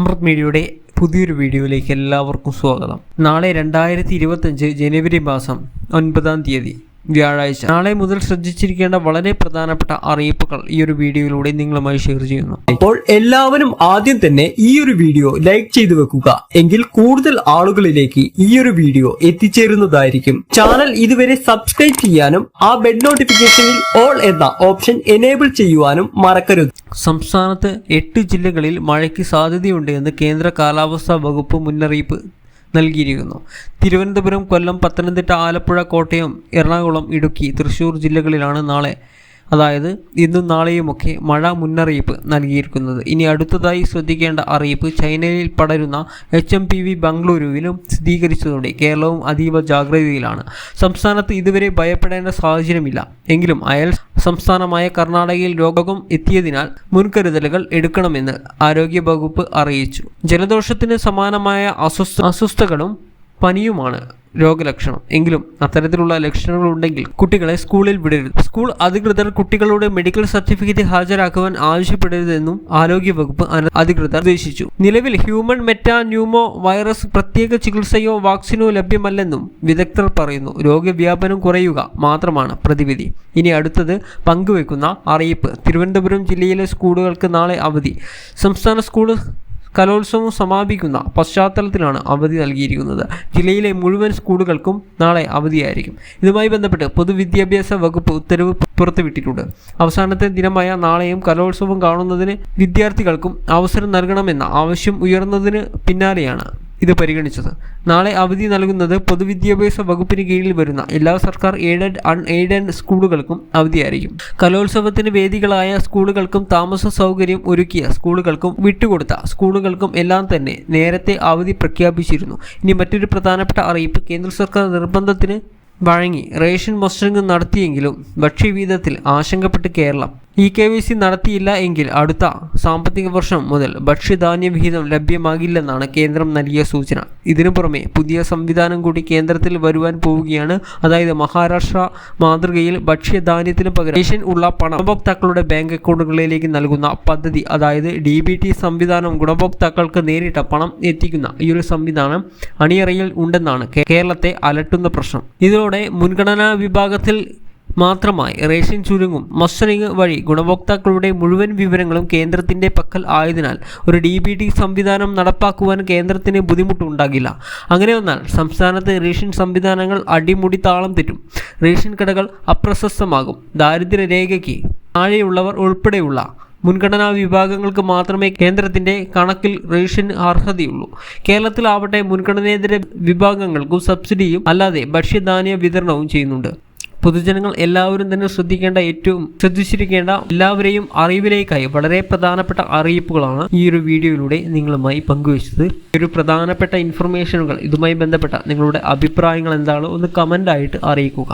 അമൃത് മീഡിയയുടെ പുതിയൊരു വീഡിയോയിലേക്ക് എല്ലാവർക്കും സ്വാഗതം. നാളെ രണ്ടായിരത്തി ഇരുപത്തഞ്ച് ജനുവരി മാസം ഒൻപതാം തീയതി. വ്യാഴാഴ്ച. നാളെ മുതൽ ശ്രദ്ധിച്ചിരിക്കേണ്ട വളരെ പ്രധാനപ്പെട്ട അറിയിപ്പുകൾ ഈ ഒരു വീഡിയോയിലൂടെ നിങ്ങളുമായി ഷെയർ ചെയ്യുന്നു. അപ്പോൾ എല്ലാവരും ആദ്യം തന്നെ ഈ ഒരു വീഡിയോ ലൈക്ക് ചെയ്തു വെക്കുക. എങ്കിൽ കൂടുതൽ ആളുകളിലേക്ക് ഈ ഒരു വീഡിയോ എത്തിച്ചേരുന്നതായിരിക്കും. ചാനൽ ഇതുവരെ സബ്സ്ക്രൈബ് ചെയ്യാനും ആ ബെഡ് നോട്ടിഫിക്കേഷനിൽ ഓൾ എന്ന ഓപ്ഷൻ എനേബിൾ ചെയ്യുവാനും മറക്കരുത്. സംസ്ഥാനത്ത് എട്ട് ജില്ലകളിൽ മഴയ്ക്ക് സാധ്യതയുണ്ട് എന്ന് കേന്ദ്ര കാലാവസ്ഥാ വകുപ്പ് മുന്നറിയിപ്പ് നൽകിയിരിക്കുന്നു. തിരുവനന്തപുരം കൊല്ലം പത്തനംതിട്ട ആലപ്പുഴ കോട്ടയം എറണാകുളം ഇടുക്കി തൃശ്ശൂർ ജില്ലകളിലാണ് നാളെ അതായത് ഇന്നും നാളെയുമൊക്കെ മഴ മുന്നറിയിപ്പ് നൽകിയിരിക്കുന്നത്. ഇനി അടുത്തതായി ശ്രദ്ധിക്കേണ്ട അറിയിപ്പ് ചൈനയിൽ പടരുന്ന എച്ച് എം പി വി ബംഗളൂരുവിലും സ്ഥിരീകരിച്ചതോടെ കേരളവും അതീവ ജാഗ്രതയിലാണ്. സംസ്ഥാനത്ത് ഇതുവരെ ഭയപ്പെടേണ്ട സാഹചര്യമില്ല. എങ്കിലും അയൽ സംസ്ഥാനമായ കർണാടകയിൽ രോഗം എത്തിയതിനാൽ മുൻകരുതലുകൾ എടുക്കണമെന്ന് ആരോഗ്യ വകുപ്പ് അറിയിച്ചു. ജലദോഷത്തിന് സമാനമായ അസ്വസ്ഥ അസ്വസ്ഥകളും പനിയുമാണ്. രോഗലക്ഷണം. എങ്കിലും അത്തരത്തിലുള്ള ലക്ഷണങ്ങൾ ഉണ്ടെങ്കിൽ കുട്ടികളെ സ്കൂളിൽ വിടരുത്. സ്കൂൾ അധികൃതർ കുട്ടികളുടെ മെഡിക്കൽ സർട്ടിഫിക്കറ്റ് ഹാജരാക്കുവാൻ ആവശ്യപ്പെടരുതെന്നും ആരോഗ്യ വകുപ്പ് അന- അധികൃതർ നിർദ്ദേശിച്ചു നിലവിൽ ഹ്യൂമൻ മെറ്റാ ന്യൂമോ വൈറസ് പ്രത്യേക ചികിത്സയോ വാക്സിനോ ലഭ്യമല്ലെന്നും വിദഗ്ധർ പറയുന്നു. രോഗവ്യാപനം കുറയുക മാത്രമാണ് പ്രതിവിധി. ഇനി അടുത്തത് പങ്കുവെക്കുന്ന അറിയിപ്പ്. തിരുവനന്തപുരം ജില്ലയിലെ സ്കൂളുകൾക്ക് നാളെ അവധി. സംസ്ഥാന സ്കൂൾ കലോത്സവം സമാപിക്കുന്ന പശ്ചാത്തലത്തിലാണ് അവധി നൽകിയിരിക്കുന്നത്. ജില്ലയിലെ മുഴുവൻ സ്കൂളുകൾക്കും നാളെ അവധിയായിരിക്കും. ഇതുമായി ബന്ധപ്പെട്ട് പൊതുവിദ്യാഭ്യാസ വകുപ്പ് ഉത്തരവ് പുറത്തുവിട്ടിട്ടുണ്ട്. അവസാനത്തെ ദിനമായ നാളെയും കലോത്സവം കാണുന്നതിന് വിദ്യാർത്ഥികൾക്കും അവസരം നൽകണമെന്ന ആവശ്യം ഉയർന്നതിന് പിന്നാലെയാണ്. ഇത് പരിഗണിച്ചത്. നാളെ അവധി നൽകുന്നത് പൊതുവിദ്യാഭ്യാസ വകുപ്പിന് കീഴിൽ വരുന്ന എല്ലാ സർക്കാർ എയ്ഡഡ് അൺ എയ്ഡഡ് സ്കൂളുകൾക്കും അവധിയായിരിക്കും. കലോത്സവത്തിന് വേദികളായ സ്കൂളുകൾക്കും താമസ സൗകര്യം ഒരുക്കിയ സ്കൂളുകൾക്കും വിട്ടുകൊടുത്ത സ്കൂളുകൾക്കും എല്ലാം തന്നെ നേരത്തെ അവധി പ്രഖ്യാപിച്ചിരുന്നു. ഇനി മറ്റൊരു പ്രധാനപ്പെട്ട അറിയിപ്പ് കേന്ദ്ര സർക്കാർ നിർബന്ധത്തിന് വഴങ്ങി റേഷൻ മസ്റ്ററിംഗ് നടത്തിയെങ്കിലും ഭക്ഷ്യവീതത്തിൽ ആശങ്കപ്പെട്ട് Keralam E K Y C നടത്തിയില്ല എങ്കിൽ അടുത്ത സാമ്പത്തിക വർഷം മുതൽ ഭക്ഷ്യധാന്യ വിഹിതം ലഭ്യമാകില്ലെന്നാണ് കേന്ദ്രം നൽകിയ സൂചന. ഇതിനു പുറമെ പുതിയ സംവിധാനം കൂടി കേന്ദ്രത്തിൽ വരുവാൻ പോവുകയാണ്. അതായത് മഹാരാഷ്ട്ര മാതൃകയിൽ ഭക്ഷ്യധാന്യത്തിന് പകരം റേഷൻ ഉള്ള പണം ഗുണഭോക്താക്കളുടെ ബാങ്ക് അക്കൗണ്ടുകളിലേക്ക് നൽകുന്ന പദ്ധതി അതായത് ഡി ബി ടി സംവിധാനം ഗുണഭോക്താക്കൾക്ക് നേരിട്ട പണം എത്തിക്കുന്ന ഈ ഒരു സംവിധാനം അണിയറയിൽ ഉണ്ടെന്നാണ് കേരളത്തെ അലട്ടുന്ന പ്രശ്നം. ഇതോടെ മുൻഗണനാ വിഭാഗത്തിൽ മാത്രമായി റേഷൻ ചുരുങ്ങും. മസ്റ്ററിംഗ് വഴി ഗുണഭോക്താക്കളുടെ മുഴുവൻ വിവരങ്ങളും കേന്ദ്രത്തിന്റെ പക്കൽ ആയതിനാൽ ഒരു ഡി ബി ടി സംവിധാനം നടപ്പാക്കുവാൻ കേന്ദ്രത്തിന് ബുദ്ധിമുട്ടുണ്ടാകില്ല. അങ്ങനെ വന്നാൽ സംസ്ഥാനത്ത് റേഷൻ സംവിധാനങ്ങൾ അടിമുടി താളം തെറ്റും. റേഷൻ കടകൾ അപ്രശസ്തമാകും. ദാരിദ്ര്യരേഖയ്ക്ക് താഴെയുള്ളവർ ഉൾപ്പെടെയുള്ള മുൻഗണനാ വിഭാഗങ്ങൾക്ക് മാത്രമേ കേന്ദ്രത്തിന്റെ കണക്കിൽ റേഷൻ അർഹതയുള്ളൂ. കേരളത്തിലാവട്ടെ മുൻഗണനേതര വിഭാഗങ്ങൾക്കും സബ്സിഡിയും അല്ലാതെ ഭക്ഷ്യധാന്യ വിതരണവും ചെയ്യുന്നുണ്ട്. പൊതുജനങ്ങൾ എല്ലാവരും തന്നെ ശ്രദ്ധിക്കേണ്ട ഏറ്റവും ശ്രദ്ധിച്ചിരിക്കേണ്ട എല്ലാവരെയും അറിവിലേക്കായി വളരെ പ്രധാനപ്പെട്ട അറിയിപ്പുകളാണ് ഈ ഒരു വീഡിയോയിലൂടെ നിങ്ങളുമായി പങ്കുവച്ചത്. ഒരു പ്രധാനപ്പെട്ട ഇൻഫർമേഷനുകൾ ഇതുമായി ബന്ധപ്പെട്ട നിങ്ങളുടെ അഭിപ്രായങ്ങൾ എന്താണോ ഒന്ന് കമന്റായിട്ട് അറിയിക്കുക.